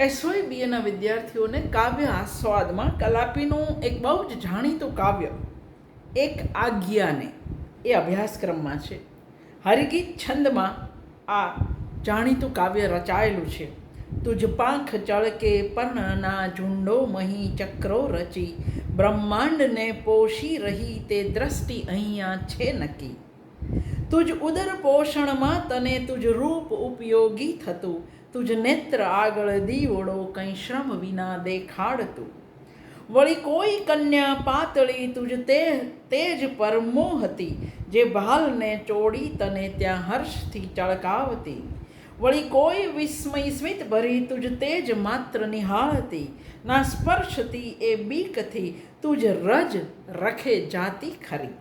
SY બીએના વિદ્યાર્થીઓને કાવ્ય આસ્વાદમાં કલાપીનું એક બહુ જ જાણીતું કાવ્ય, એક આજ્ઞાને, એ અભ્યાસક્રમમાં છે. હરિગીત છંદમાં આ જાણીતું કાવ્ય રચાયેલું છે. તુજ પાંખ ચળકે પર્ણના ઝુંડો મહી ચક્રો રચી, બ્રહ્માંડને પોષી રહી તે દ્રષ્ટિ અહીંયા છે નક્કી. તુજ ઉદર પોષણમાં તને તુજ રૂપ ઉપયોગી થતું તુજ નેત્ર આગળ દીવડો કંઈ શ્રમ વિના દેખાડતું વળી કોઈ કન્યા પાતળી તુજ તે તેજ પરમો હતી જે ભાલને ચોડી તને ત્યાં હર્ષથી ચળકાવતી વળી કોઈ વિસ્મય સ્મિત ભરી તુજ તેજ માત્ર નિહાળતી ના સ્પર્શથી એ બીકથી તુજ રજ રખે જાતી ખરી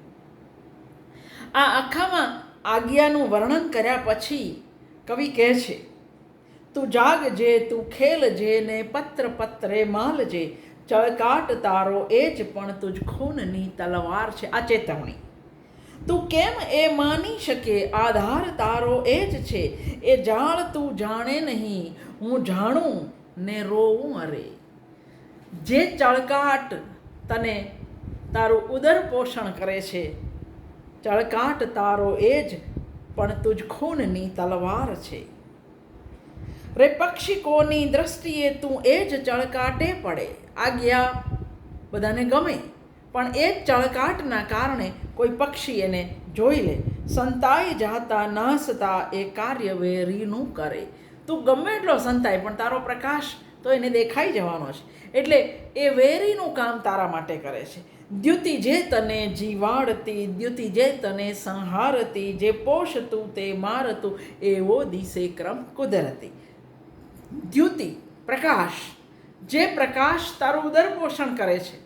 આ આખામાં આજ્ઞાનું વર્ણન કર્યા પછી કવિ કહે છે તું જાગજે તું ખેલજે ને પત્ર પત્રે માલજે ચળકાટ તારો એ જ પણ તુજ ખૂનની તલવાર છે. આ ચેતવણી. તું કેમ એ માની શકે? આધાર તારો એ જ છે. એ જાળ તું જાણે નહીં. હું જાણું ને રોવું અરે. જે ચળકાટ તને તારું ઉદર પોષણ કરે છે, ચળકાટ તારો એ જ પણ તુજ ખૂનની તલવાર છે. રે પક્ષિકોની દ્રષ્ટિએ તું એ જ ચળકાટે પડે? આજ્ઞા બધાને ગમે, પણ એ ચળકાટના કારણે કોઈ પક્ષી એને જોઈ લે. સંતાઈ જાતા નાસતા એ કાર્ય વેરીનું કરે. તું ગમે એટલો સંતાય, પણ તારો પ્રકાશ તો એને દેખાઈ જવાનો છે. એટલે એ વેરીનું કામ તારા માટે કરે છે. દ્યુતિ જે તને જીવાડતી, દ્યુતિ જે તને સંહારતી, જે પોષતું તે મારતું, એવો દિશે ક્રમ કુદરતી. દ્યુતિ, પ્રકાશ. જે પ્રકાશ તારું ઉદર પોષણ કરે છે,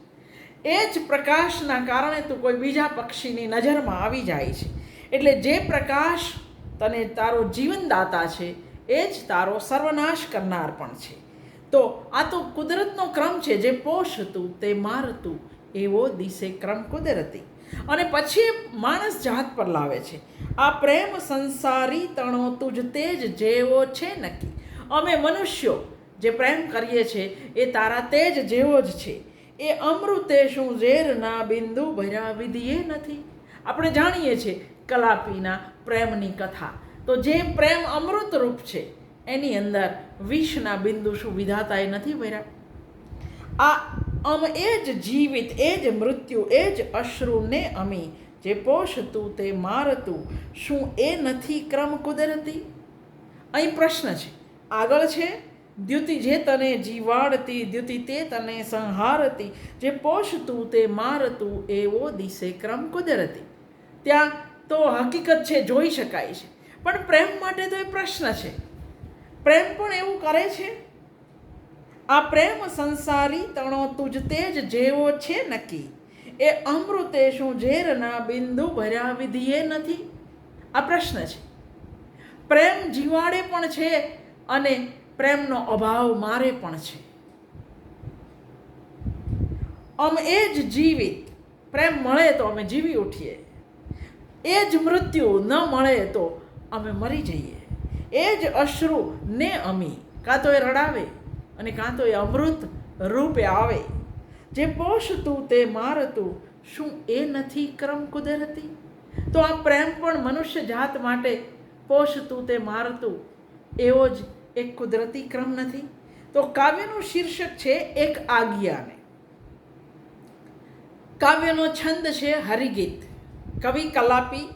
એ જ પ્રકાશના કારણે તું કોઈ બીજા પક્ષીની નજરમાં આવી જાય છે. એટલે જે પ્રકાશ તને તારો જીવનદાતા છે, એ જ તારો સર્વનાશ કરનાર પણ છે. તો આ તો કુદરતનો ક્રમ છે, જે પોષતું તે મારતું એવો દિશે ક્રમ કુદરતી. અને પછી માણસ જાત પર લાવે છે. આ પ્રેમ સંસારી તણો તુજ તેજ જેવો છે નક્કી. અમે મનુષ્યો જે પ્રેમ કરીએ છીએ, એ તારા તેજ જેવો જ છે. એ અમૃતે શું ઝેરના બિંદુ ભર્યા વિધિએ નથી? આપણે જાણીએ છીએ કલાપીના પ્રેમની કથા. તો જે પ્રેમ અમૃત રૂપ છે, એની અંદર વિષના બિંદુ શું વિધાતાએ નથી ભર્યા? આ અમ એ જ જીવિત, એ જ મૃત્યુ, એ જ અશ્રુને અમી, જે પોષતું તે મારતું શું એ નથી ક્રમ કુદરતી? અહીં પ્રશ્ન છે આગળ છે, દ્યુતિ જે તને જીવાડતી, દ્યુતિ તે તને સંહારતી. જે પોષતું તે મારતું, એવો દિશે ક્રમ કુદરતી. ત્યાં તો હકીકત છે, જોઈ શકાય છે. પણ પ્રેમ માટે તો એ પ્રશ્ન છે. પ્રેમ પણ એવું કરે છે? આ પ્રેમ સંસારી તણો તુજ તેજ જેવો છે નક્કી. એ અમૃતે શું ઝેરના બિંદુ ભર્યા વિધિએ નથી? આ પ્રશ્ન છે. પ્રેમ જીવાડે પણ છે અને પ્રેમનો અભાવ મારે પણ છે. અમ એ જ જીવિત, પ્રેમ મળે તો અમે જીવી ઉઠીએ. એ જ મૃત્યુ ન મળે તો અમે મરી જઈએ. એ જ અશ્રુ ને અમી, કાં તો એ રડાવે અને કાં તો એ અમૃત રૂપે આવે. જે પોષતું તે મારતું શું એ નથી ક્રમ કુદરતી? તો આ પ્રેમ પણ મનુષ્ય જાત માટે પોષતું તે મારતું એવો જ એક કુદરતી ક્રમ નથી. તો કાવ્યનું શીર્ષક છે એક આજ્ઞાને કાવ્યનો છંદ છે હરિગીત. કવિ કલાપી,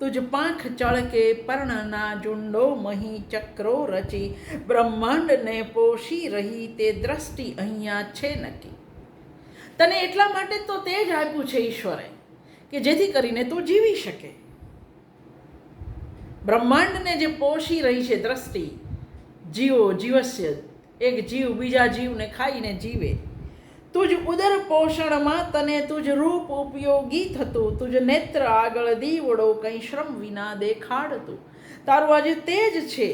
તુજ પાંખ ચળકે પર્ણના ઝુંડો મહી ચક્રો રચી, બ્રહ્માંડને પોષી રહી તે દ્રષ્ટિ અહીંયા છે નક્કી. તને એટલા માટે તો તે જ આપ્યું છે ઈશ્વરે, કે જેથી કરીને તું જીવી શકે. બ્રહ્માંડને જે પોષી રહી છે દ્રષ્ટિ, જીવો, જીવસ્ય, એક જીવ બીજા જીવને ખાઈને જીવે. તુજ ઉદર પોષણમાં તને તુજ રૂપ ઉપયોગી થતું, તુજ નેત્ર આગળ દીવડો કંઈ શ્રમ વિના દેખાડતું. તારું આજે તેજ છે,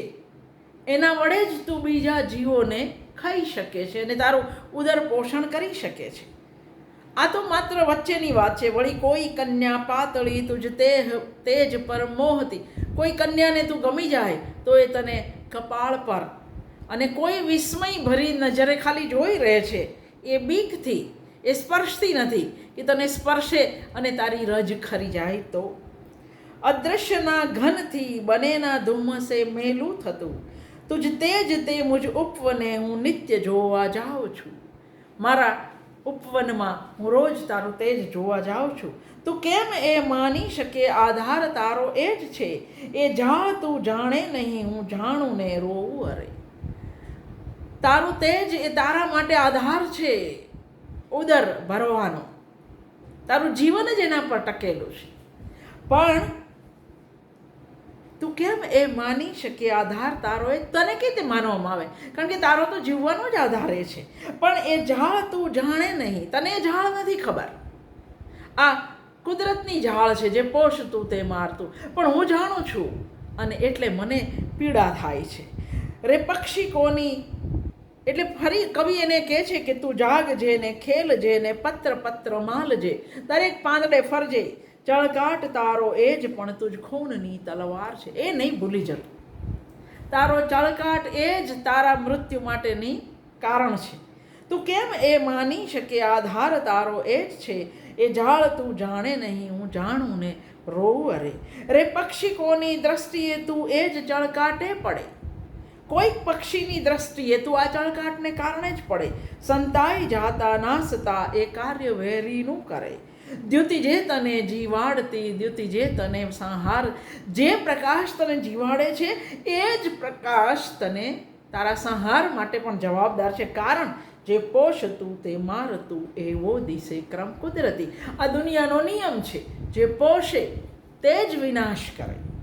એના વડે જ તું બીજા જીવોને ખાઈ શકે છે અને તારું ઉદર પોષણ કરી શકે છે. આ તો માત્ર વચ્ચેની વાત છે, વળી કોઈ કન્યા પાતળી તુજ તેજ પર મોહતી કોઈ કન્યાને તું ગમી જાય, તો એ તને કપાળ પર. અને કોઈ વિસ્મય ભરી નજરે ખાલી જોઈ રહે છે, એ બીકથી, એ સ્પર્શતી નથી કે તને સ્પર્શે અને તારી રજ ખરી જાય તો. અદૃશ્યના ઘનથી બનેના ધુમ્મસે મેલું થતું. તુજ તેજ તે મુજ ઉપવને હું નિત્ય જોવા જાઉં છું. મારા ઉપવનમાં હું રોજ તારું તેજ જોવા જાઉં છું. તું કેમ એ માની શકે? આધાર તારો એ જ છે. એ જા તું જાણે નહીં, હું જાણું ને રોવું અરે. તારું તેજ એ તારા માટે આધાર છે. ઉદર ભરવાનો. તારું જીવન જ એના પર ટકેલું છે. પણ તું કેમ એ માની શકે? આધાર તારો એ તને કે તે માનવામાં આવે? કારણ કે તારો તો જીવવાનો જ આધાર છે. પણ એ ઝાડ તું જાણે નહીં. તને એ ઝાડ નથી ખબર. આ કુદરતની ઝાડ છે જે પોષતું તે મારતું પણ હું જાણું છું અને એટલે મને પીડા થાય છે. રે પક્ષી કોની? એટલે ફરી કવિ એને કહે છે કે તું જાગ જે ને ખેલજે ને પત્ર પત્ર માલજે. દરેક પાંદડે ફરજે. ચળકાટ તારો એ જ પણ તુજ ખૂનની તલવાર છે. એ નહીં ભૂલી જતો. તારો ચળકાટ એ જ તારા મૃત્યુ માટેની કારણ છે. તું કેમ એ માની શકે? આધાર તારો એ જ છે. એ ઝાડ તું જાણે નહીં, હું જાણું ને રોવું અરે. રે પક્ષી કોની દ્રષ્ટિએ તું એ જ ચળકાટે પડે? કોઈક પક્ષીની દ્રષ્ટિએ તું આ ચળકાટને કારણે જ પડે. સંતાઈ જાતા નાસતા એ કાર્ય વેરીનું કરે. દ્યુતિ જે તને જીવાડતી દ્યુતિ જે તને સંહાર. જે પ્રકાશ તને જીવાડે છે, એ જ પ્રકાશ તને તારા સંહાર માટે પણ જવાબદાર છે. કારણ જે પોષતું તે મારતું એવો દિશે ક્રમ કુદરતી. આ દુનિયાનો નિયમ છે, જે પોષે તે જ વિનાશ કરે.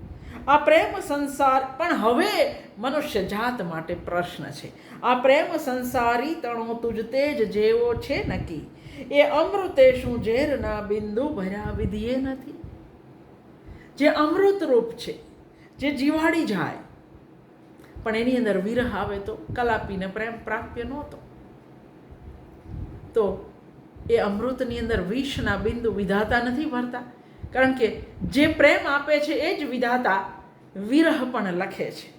આ પ્રેમ સંસાર પણ હવે મનુષ્ય જાત માટે પ્રશ્ન છે. આ પ્રેમ સંસારી તણો તુજતે જ જેવો છે નક્કી. એ અમૃતે શું ઝેરના બિંદુ ભર્યા વિધિએ નથી? જે અમૃત રૂપ છે, જે જીવાડી જાય. પણ એની અંદર વિરહ આવે તો કલાપીને પ્રેમ પ્રાપ્ય નહોતો. તો એ અમૃતની અંદર વિષના બિંદુ વિધાતા નથી ભરતા. કારણ કે જે પ્રેમ આપે છે એ જ વિધાતા વિરહ પણ લખે છે.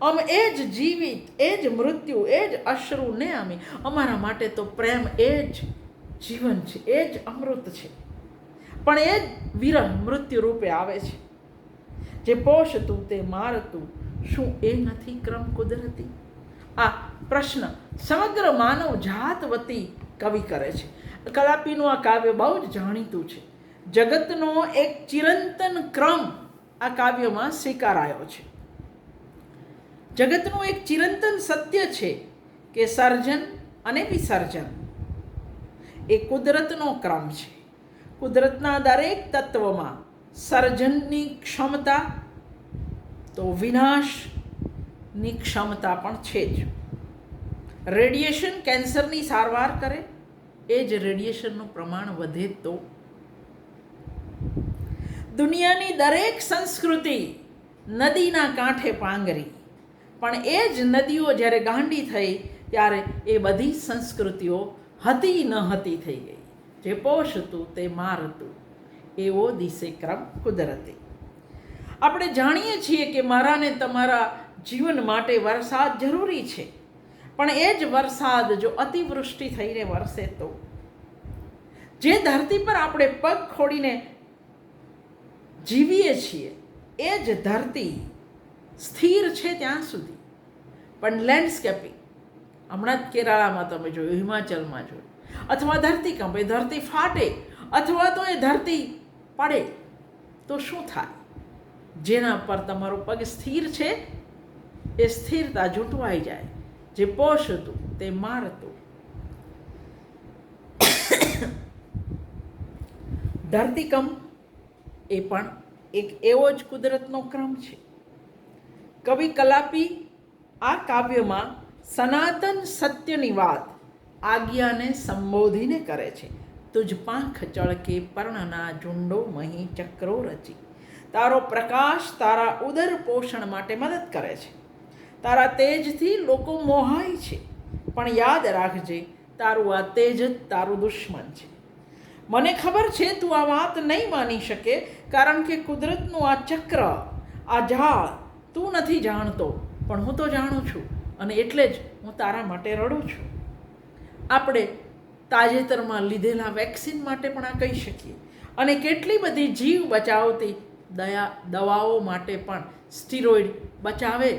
અમ એ જ જીવિત એ જ મૃત્યુ, એ જ અશ્રુ ને અમે. અમારા માટે તો પ્રેમ એ જ જીવન છે, એ જ અમૃત છે. પણ એ જ વિરહ મૃત્યુ રૂપે આવે છે. જે પોષતું તે મારતું, શું એ નથી ક્રમ કુદરતી? આ પ્રશ્ન સમગ્ર માનવ જાત વતી કવિ કરે છે. કલાપીનું આ કાવ્ય બહુ જ જાણીતું છે. જગતનો એક ચિરંતન ક્રમ આ કાવ્યમાં સ્વીકારાયો છે. જગતનું એક ચિરંતન સત્ય છે કે સર્જન અને વિસર્જન. એ કુદરતનો ક્રમ છે. કુદરતના દરેક તત્વમાં સર્જનની ક્ષમતા તો વિનાશની ક્ષમતા પણ છે જ. રેડિયેશન કેન્સરની સારવાર કરે, એ જ રેડિયેશનનું પ્રમાણ વધે તો દુનિયાની દરેક સંસ્કૃતિ નદીના કાંઠે પાંગરી. પણ એ જ નદીઓ જ્યારે ગાંડી થઈ, ત્યારે એ બધી સંસ્કૃતિઓ હતી ન હતી થઈ ગઈ. જે પોષતું તે મારતું એવો દિશે ક્રમ કુદરતી. આપણે જાણીએ છીએ કે મારાને તમારા જીવન માટે વરસાદ જરૂરી છે. પણ એ જ વરસાદ જો અતિવૃષ્ટિ થઈને વરસે તો? જે ધરતી પર આપણે પગ ખોડીને જીવીએ છીએ, એ જ ધરતી સ્થિર છે ત્યાં સુધી. પણ લેન્ડસ્કેપિંગ હમણાં જ કેરાળામાં તમે જોયું, હિમાચલમાં જોયું. અથવા ધરતીકંપ એ ધરતી ફાટે, અથવા તો એ ધરતી પડે, તો શું થાય? જેના પર તમારો પગ સ્થિર છે, એ સ્થિરતા જૂટવાઈ જાય. જે પોષતું, તે મારતું. ધરતીકંપ એ પણ એક એવો જ કુદરતનો ક્રમ છે. કવિ કલાપી આ કાવ્યમાં સનાતન સત્યની વાત આજ્ઞાને સંબોધીને કરે છે. તુજ પાંખ ચળકે પર્ણના ઝુંડો મહી ચક્રો રચી. તારો પ્રકાશ તારા ઉદર પોષણ માટે મદદ કરે છે. તારા તેજથી લોકો મોહાય છે. પણ યાદ રાખજે, તારું આ તેજ જ તારું દુશ્મન છે. મને ખબર છે, તું આ વાત નહીં માની શકે, કારણ કે કુદરતનું આ ચક્ર, આ ઝાડ, તું નથી જાણતો. પણ હું તો જાણું છું, અને એટલે જ હું તારા માટે રડું છું. આપણે તાજેતરમાં લીધેલા વેક્સિન માટે પણ આ કહી શકીએ. અને કેટલી બધી જીવ બચાવતી દયા, દવાઓ માટે પણ સ્ટીરોઇડ બચાવે,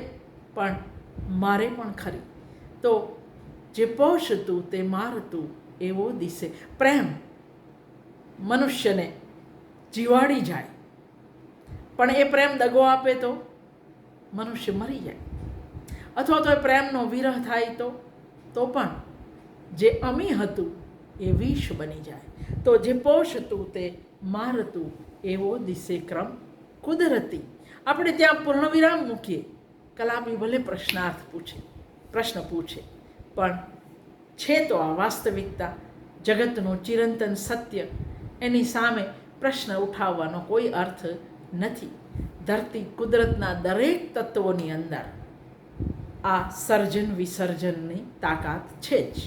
પણ મારે પણ ખરી. તો જે પોષતું તે મારતું એવો દિશે. પ્રેમ મનુષ્યને જીવાડી જાય. પણ એ પ્રેમ દગો આપે તો મનુષ્ય મરી જાય. અથવા તો એ પ્રેમનો વિરહ થાય તો તો પણ જે અમી હતું એ વિષ બની જાય. તો જે પોષતું તે મારતું એવો દિશે ક્રમ કુદરતી. આપણે ત્યાં પૂર્ણવિરામ મૂકીએ. કલામી ભલે પ્રશ્નાર્થ પૂછે, પ્રશ્ન પૂછે, પણ છે તો આ વાસ્તવિકતા જગતનું ચિરંતન સત્ય એની સામે પ્રશ્ન ઉઠાવવાનો કોઈ અર્થ નથી. ધરતી કુદરતના દરેક તત્વોની અંદર આ સર્જન વિસર્જનની તાકાત છે જ.